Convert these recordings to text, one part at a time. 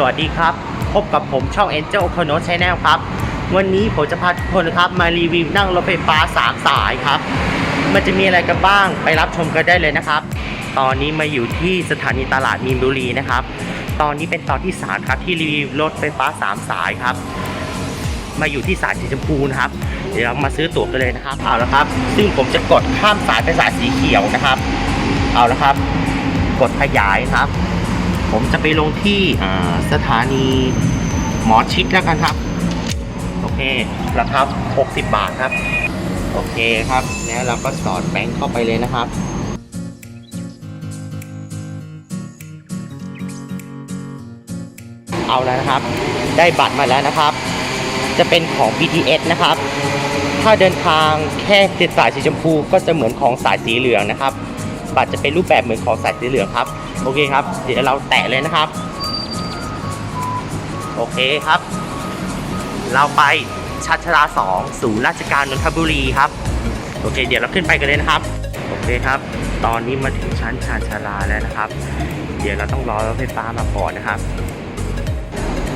สวัสดีครับ พบกับผมช่อง Angel o c o n o Channel ครับ วันนี้ผมจะพาทุกคนครับมารีวิวนั่งรถไฟฟ้า 3 สายครับ มันจะมีอะไรกันบ้างไปรับชมกันได้เลยนะครับ ตอนนี้มาอยู่ที่สถานีตลาดมีนบุรีนะครับ ตอนนี้เป็นตอนที่ 3 ครับที่รีวิวรถไฟฟ้า 3 สายครับ มาอยู่ที่สายสีชมพูนะครับ เดี๋ยวเรามาซื้อตั๋วกันเลยนะครับ เอาละครับ ซึ่งผมจะกดข้ามสายไปสายสีเขียวนะครับ เอาละครับ กดขยายครับ ผมจะไปลงที่สถานีหมอชิดแล้วกันครับ โอเคราคา60 บาทครับ โอเคครับ แล้วเราก็สอดแบงค์เข้าไปเลยนะครับเอาแล้วนะครับ ได้บัตรมาแล้วนะครับ จะเป็นของ BTS นะครับ ถ้าเดินทางแค่ติดสายสีชมพูก็จะเหมือนของสายสีเหลืองนะครับ บัตรจะเป็นรูปแบบเหมือนของสายสีเหลืองครับ โอเคครับ เดี๋ยวเราแตะเลยนะครับ โอเคครับ เราไปชัชราสองศูนย์ราชการนนทบุรีครับ โอเค เดี๋ยวเราขึ้นไปกันเลยนะครับ โอเคครับ ตอนนี้มาถึงชั้นชานชาลาแล้วนะครับ เดี๋ยวเราต้องรอรถไฟฟ้ามาก่อนนะครับ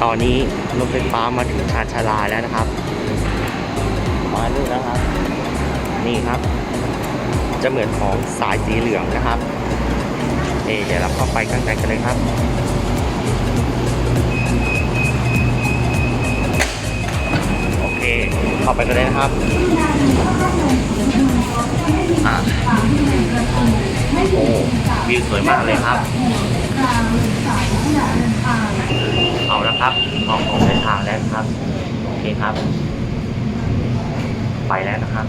ตอนนี้รถไฟฟ้ามาถึงชานชาลาแล้วนะครับ มาดูนะครับ นี่ครับ จะเหมือนของสายสีเหลืองนะครับเดี๋ยวเราเข้าไปข้างในกันเลยครับโอเคเข้าไปกันเลยนะครับอะโอ้วิวสวยมากเลยครับเอาละครับมองของเดินทางแล้วครับโอเคครับ ไปแล้วนะครับ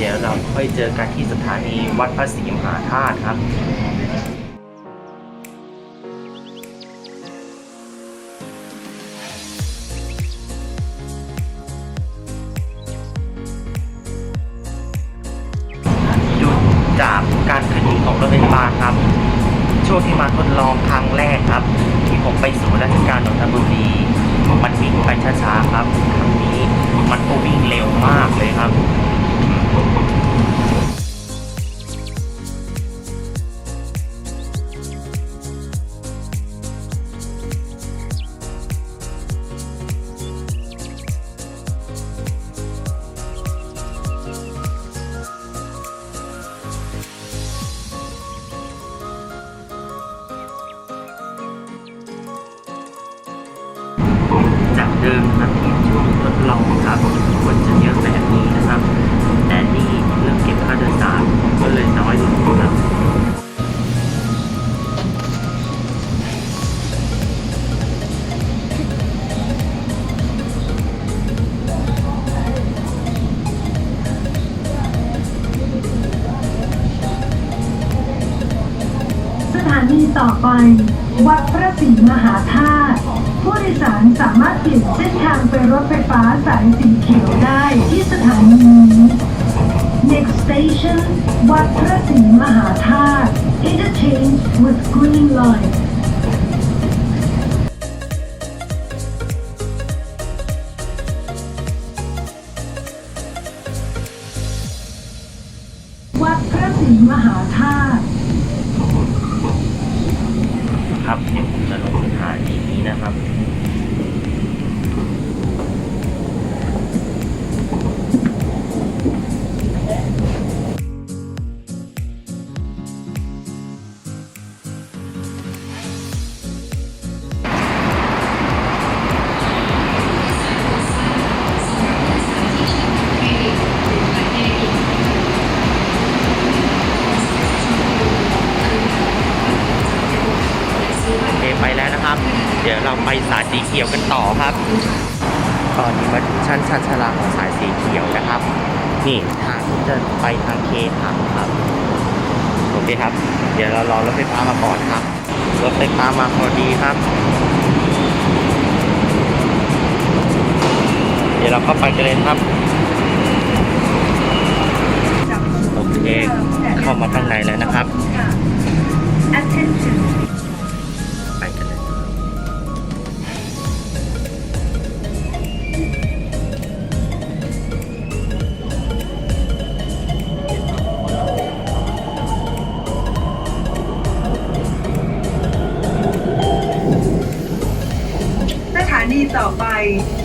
เดี๋ยวเราค่อยเจอกันที่สถานีวัดพระศรีมหาธาตุครับดูจากการขึ้นของรถไฟฟ้าครับ ช่วงที่มาทดลองครั้งแรกครับ ที่ผมไปสู่ราชการนนทบุรีมันวิ่งไปช้าๆครับ ครั้งนี้มันก็วิ่งเร็วมากเลยครับ ครับคนจะเยอะแบบนี้นะครับ แต่นี่เรื่องเก็บค่าโดยสารก็เลยน้อยลงครับสถานีต่อไป วัดพระศรีมหาธาตุผู้โดยสาร เปลี่ยนเส้นทางไปรถไฟฟ้าสายสีเขียวได้ที่สถานีนี้ Next station วัดพระศรีมหาธาตุ Interchange with Green Line นะครับ เดี๋ยวเราไปสายสีเขียวกันต่อครับ ตอนนี้มาถึงชั้นชันชลาของสายสีเขียวนะครับ นี่ทางที่จะไปทางเคหะครับโอเคครับ เดี๋ยวเรารอรถไฟฟ้ามาก่อนครับ รถไฟฟ้ามาพอดีครับ เดี๋ยวเราเข้าไปกันเลยครับ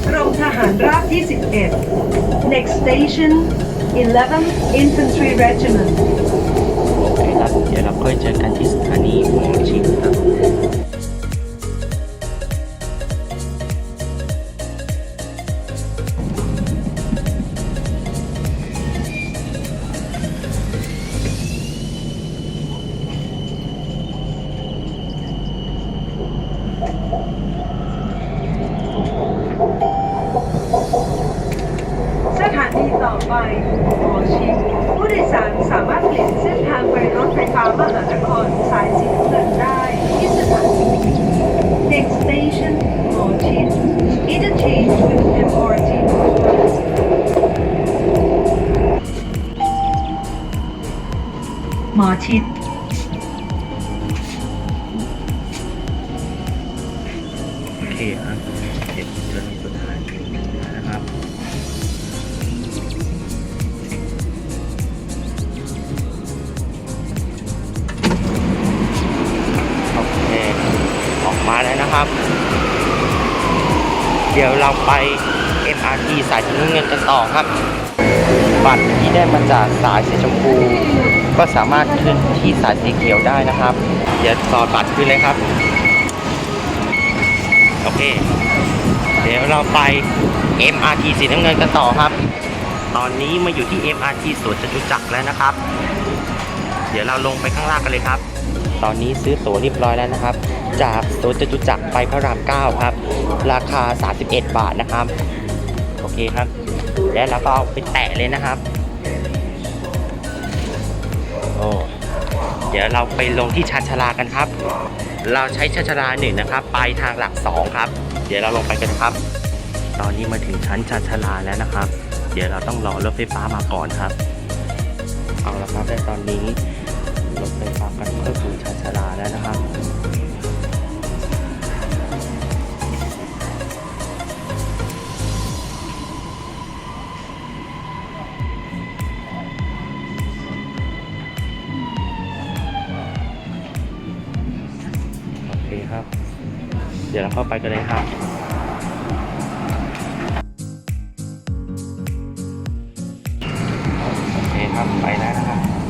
กรมทหารราบที่ 11 next station 11th Infantry Regiment โอเคครับ เดี๋ยวเราค่อยเจอกันที่สถานีหมอชิดครับ หมอชิด โอเคครับเดี๋ยวเจอในสถานีนะครับโอเคออกมาแล้วนะครับ เดี๋ยวเราไป MRT สายสีน้ำเงินกันต่อครับ บัตรที่ได้มาจากสายสีชมพู ก็สามารถขึ้นที่สายสีเขียวได้นะครับ เดี๋ยวต่อบัตรขึ้นเลยครับ โอเค เดี๋ยวเราไป MRT สีน้ำเงินกันต่อครับ ตอนนี้มาอยู่ที่ MRT สวนจตุจักรแล้วนะครับ เดี๋ยวเราลงไปข้างล่างกันเลยครับตอนนี้ซื้อตั๋วเรียบร้อยแล้วนะครับ จากสวนจตุจักรไปพระราม 9 ครับ ราคา 31 บาทนะครับ เคครับ แล้วเราก็เอาไปแตะเลยนะครับ โอ้เดี๋ยวเราไปลงที่ชานชาลากันครับ เราใช้ชานชาลาหนึ่งนะครับ ไปทางหลักสองครับ เดี๋ยวเราลงไปกันครับ ตอนนี้มาถึงชั้นชานชาลาแล้วนะครับ เดี๋ยวเราต้องรอรถไฟฟ้ามาก่อนครับ เอาละครับและตอนนี้รถไฟฟ้ากันเข้า เข้าไปกันเลยครับโอเคครับไปแล้วนะครับ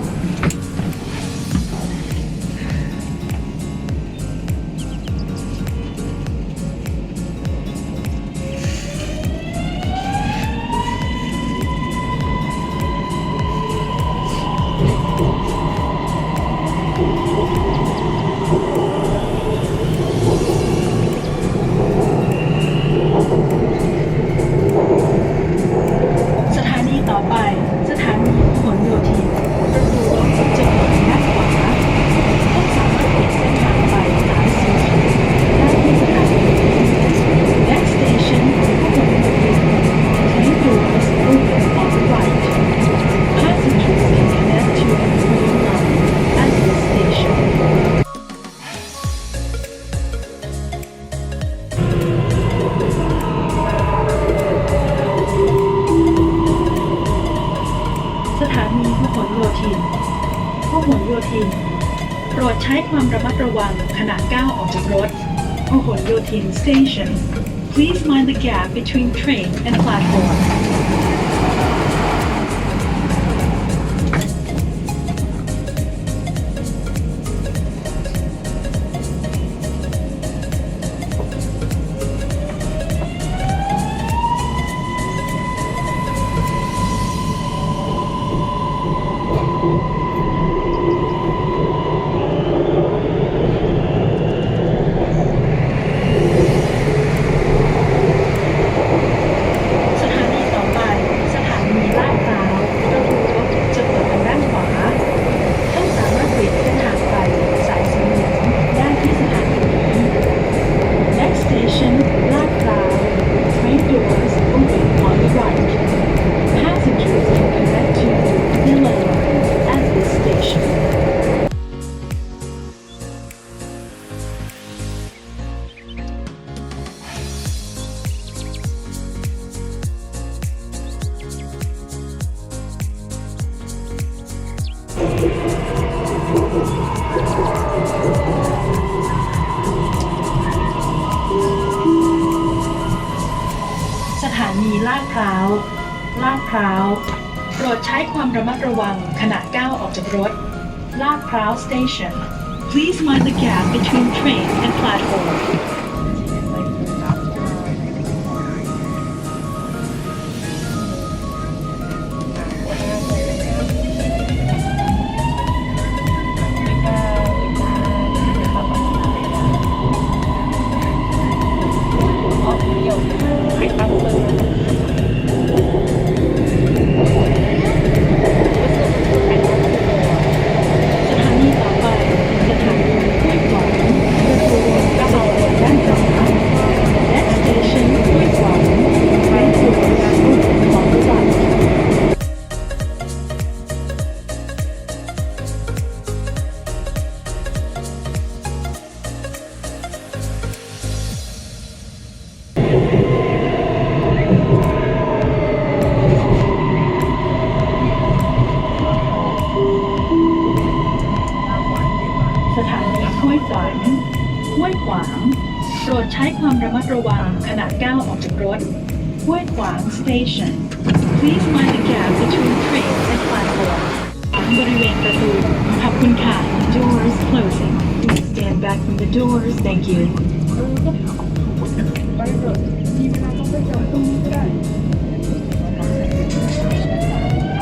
ณะก้าวออกจากรถพหลโยธิน Station Please mind the gap between train and platform พร้าว โปรดใช้ความระมัดระวังขณะก้าวออกจากรถ ลาดพร้าว station Please mind the gap between train and platform station Please mind the gap between train and platform บริเวณประตูขอบคุณค่ะ Doors closing Please stand back from the doors Thank you ส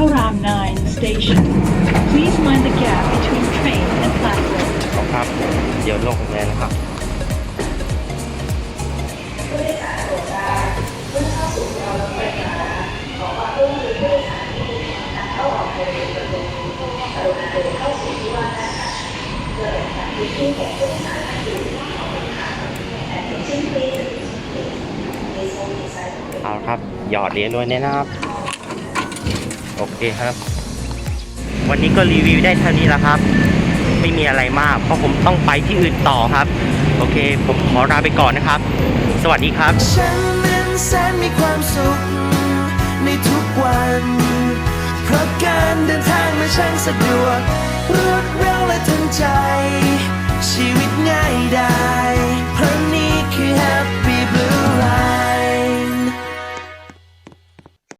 พระราม9 station Please mind the gap between train and platform ครับ เดี๋ยวลงเลยนะครับเอาละครับ หยอดเหรียญด้วยเนี่ยนะครับ โอเคครับ วันนี้ก็รีวิวได้เท่านี้แล้วครับ ไม่มีอะไรมาก เพราะผมต้องไปที่อื่นต่อครับ โอเค ผมขอลาไปก่อนนะครับ สวัสดีครับฉันนั้นแสนมีความสุขในทุกวัน เพราะการเดินทางมัช่างสะดวกรวดเร็วและทันใจ ชีวิตง่ายดา